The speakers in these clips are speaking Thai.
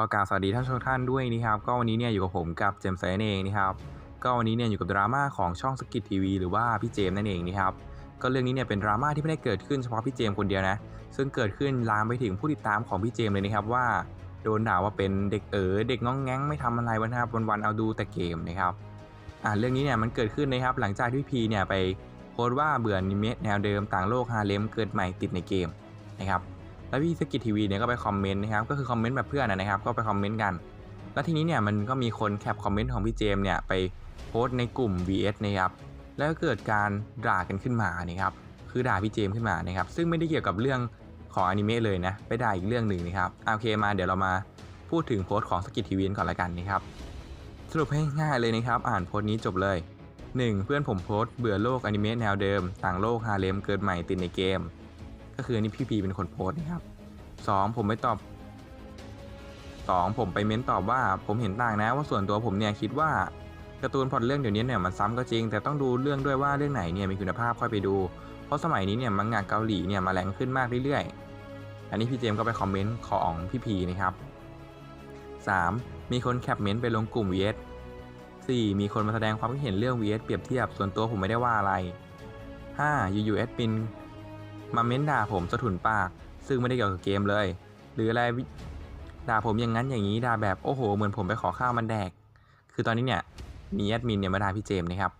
ก็กล่าวสวัสดีท่านชมทุกท่านด้วยนะครับ ก็วันนี้เนี่ยอยู่กับผมกับเจมส์ไซน์เองนะครับ ก็วันนี้เนี่ยอยู่กับดราม่าของช่องสกิททีวีหรือว่าพี่เจมส์นั่นเองนะครับ ก็เรื่องนี้เนี่ยเป็นดราม่าที่ไม่ได้เกิดขึ้นเฉพาะพี่เจมส์คนเดียวนะ ซึ่งเกิดขึ้นลามไปถึงผู้ติดตามของพี่เจมส์เลยนะครับว่าโดนด่าว่าเป็นเด็กเอ๋อเด็กง้องแง้งไม่ทำอะไรวันนะครับวันๆเอาดูแต่เกมนะครับ อ่าเรื่องนี้เนี่ยมันเกิดขึ้นนะครับหลังจากที่พีเนี่ยไปโพสต์ว่าเบื่อนิเมะแนวเดิมต่างโลกฮาเลมเกิดใหม่ติดในเกมนะครับ แล้วพี่สกิททีวีเนี่ยก็ไปคอมเมนต์นะครับก็คือคอมเมนต์แบบเพื่อนนะครับก็ไปคอมเมนต์กัน แล้วทีนี้เนี่ยมันก็มีคนแคปคอมเมนต์ของพี่เจมเนี่ยไปโพสต์ในกลุ่ม VS นะครับแล้วก็เกิดการด่ากันขึ้นมานะครับคือด่าพี่เจมขึ้นมานะครับซึ่งไม่ได้เกี่ยวกับเรื่องของอนิเมะเลยนะไปด่าอีกเรื่องหนึ่งนะครับโอเคมาเดี๋ยวเรามาพูดถึงโพสต์ของสกิททีวีก่อนละกันนะครับสรุปให้ง่ายเลยนะครับอ่านโพสต์นี้จบเลย 1. เพื่อนผมโพสต์เบื่อโลกอนิเมะแนวเดิม ต่างโลกฮาเลมเกิดใหม่ติดในเกม ก็คืออันนี้พี่พีเป็นคนโพสต์นะครับ 2. ผมไม่ตอบ 2. ผมไปเม้นตอบว่าผมเห็นต่างนะว่าส่วนตัวผมเนี่ยคิดว่าการ์ตูนพล็อดเรื่องเดี๋ยวนี้เนี่ยมันซ้ำก็จริง แต่ต้องดูเรื่องด้วยว่าเรื่องไหนเนี่ยมีคุณภาพค่อยไปดู เพราะสมัยนี้เนี่ยมังงะเกาหลีเนี่ยมาแรงขึ้นมากเรื่อยๆ อันนี้พี่เจมส์ก็ไปคอมเมนต์ของพี่พีนะครับ 3. มีคนแคปเมนต์ไปลงกลุ่ม VS 4. มีคนมาแสดงความคิดเห็นเรื่อง VS เปรียบเทียบ ส่วนตัวผมไม่ได้ว่าอะไร 5. อยู่ๆแอดมิน มาเม้นด่าผมสะถุนปาก ซึ่งไม่ได้เกี่ยวกับเกมเลย หรืออะไรด่าผมอย่างนั้นอย่างนี้ด่าแบบโอ้โห เหมือนผมไปขอข้าวมันแดก คือตอนนี้เนี่ยมีแอดมินเนี่ยมาด่าพี่เจมส์นะครับ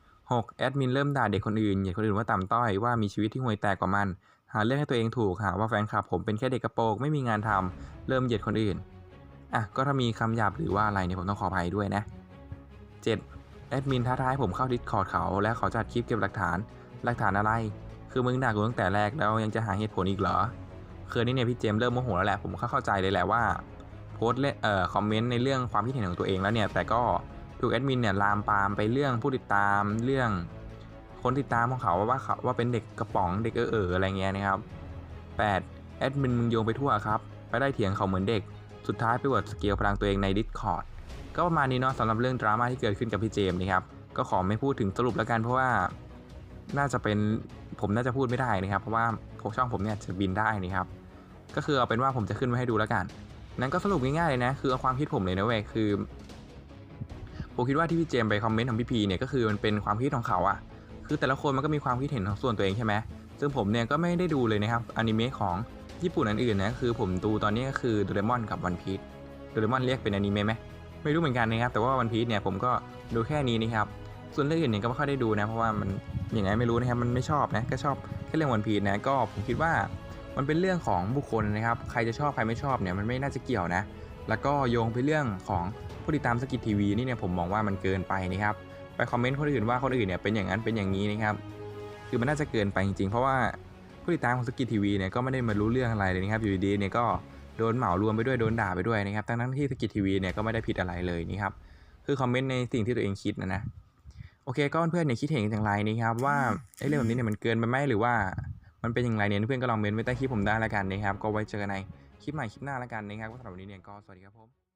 6. แอดมินเริ่มด่าเด็กคนอื่นเหยียดคนอื่นว่าต่ำต้อยว่ามีชีวิตที่ห่วยแตกกว่ามัน หาเรื่องให้ตัวเองถูกหาว่าแฟนคลับผมเป็นแค่เด็กกระโปรงไม่มีงานทำเริ่มเหยียดคนอื่นอะก็ถ้ามีคำหยาบหรือว่าอะไรเนี่ยผมต้องขออภัยด้วยนะ 7. แอดมินท้าทายผมเข้าดิสคอร์ดเขา และขาจัดคลิปเก็บหลักฐาน หลักฐานอะไร คือมึงด่ากูตั้งแต่แรกแล้วยังจะหาเหตุผลอีกเหรอ คือนี่เนี่ยพี่เจมส์เริ่มโมโหแล้วแหละ ผมเข้าใจเลยแหละว่าโพสต์เอ่อคอมเมนต์ในเรื่องความคิดเห็นของตัวเองแล้วเนี่ย แต่ก็ถูกแอดมินเนี่ยลามปามไปเรื่องผู้ติดตามเรื่องคนติดตามของเขาว่าเขาว่าเป็นเด็กกระป๋องเด็กเออเอออะไรเงี้ยนะครับ 8. แอดมินมึงโยงไปทั่วครับไปได้เถียงเขาเหมือนเด็ก สุดท้ายไปวดสเกลพลังตัวเองใน Discord ก็ประมาณนี้เนาะสำหรับเรื่องดราม่าที่เกิดขึ้นกับพี่เจมส์นะครับ ก็ขอไม่พูดถึงสรุปแล้วกันเพราะว่า น่าจะเป็นผมน่าจะพูดไม่ได้นะครับเพราะว่าพวกช่องผมเนี่ยจะบินได้นะครับ ก็คือเอาเป็นว่าผมจะขึ้นไว้ให้ดูแล้วกัน นั้นก็สรุปง่ายๆเลยนะ คือเอาความคิดผมเลยนะเว้ยคือผมคิดว่าที่พี่เจมไปคอมเมนต์ของพี่พีเนี่ยก็คือมันเป็นความคิดของเขาอะคือแต่ละคนมันก็มีความคิดเห็นของส่วนตัวเองใช่ไหมซึ่งผมเนี่ยก็ไม่ได้ดูเลยนะครับอนิเมะของญี่ปุ่นอันอื่นนะคือผมดูตอนนี้ก็คือโดเรมอนกับวันพีซโดเรมอนเรียกเป็นอนิเมะไหมไม่รู้เหมือนกันนะครับแต่ว่าวันพีซเนี่ยผมก็ดูแค่นี้นะครับ ส่วนเรื่องอื่นเนี่ยก็ไม่ค่อยได้ดูนะ เพราะว่ามันอย่างไงไม่รู้นะครับ มันไม่ชอบนะ ก็ชอบแค่เรื่องวันพีซนะ ก็ผมคิดว่ามันเป็นเรื่องของบุคคลนะครับ ใครจะชอบใครไม่ชอบเนี่ยมันไม่น่าจะเกี่ยวนะ แล้วก็โยงไปเรื่องของผู้ติดตามสกิททีวีนี่เนี่ยผมมองว่ามันเกินไปนะครับ ไปคอมเมนต์คนอื่นว่าคนอื่นเนี่ยเป็นอย่างนั้นเป็นอย่างนี้นะครับ คือมันน่าจะเกินไปจริงๆ เพราะว่าผู้ติดตามของสกิททีวีเนี่ยก็ไม่ได้มารู้เรื่องอะไรเลยนะครับอยู่ดีๆเนี่ยก็โดนเหมารวมไปด้วยโดนด่าไปด้วยนะครับทั้งๆที่สกิททีวีเนี่ยก็ไม่ได้ผิดอะไรเลยนี่ครับ คือคอมเมนต์ในสิ่งที่ตัวเองคิดนะนะ อเคก็เพื่อนๆเนี่ยคิดเห็นอย่างไรนี่ครับว่าไอ้เรื่องแบบนี้เนี่ยมันเกินไปไหมหรือว่ามันเป็นอย่างไรเนี่ยเพื่อนก็ลองเมนต์ไว้ใต้คลิปผมได้แล้วกันนะครับ ก็ไว้เจอกันในคลิปใหม่คลิปหน้าแล้วกันนะครับก็สำหรับวันนี้เนี่ยก็สวัสดีครับผม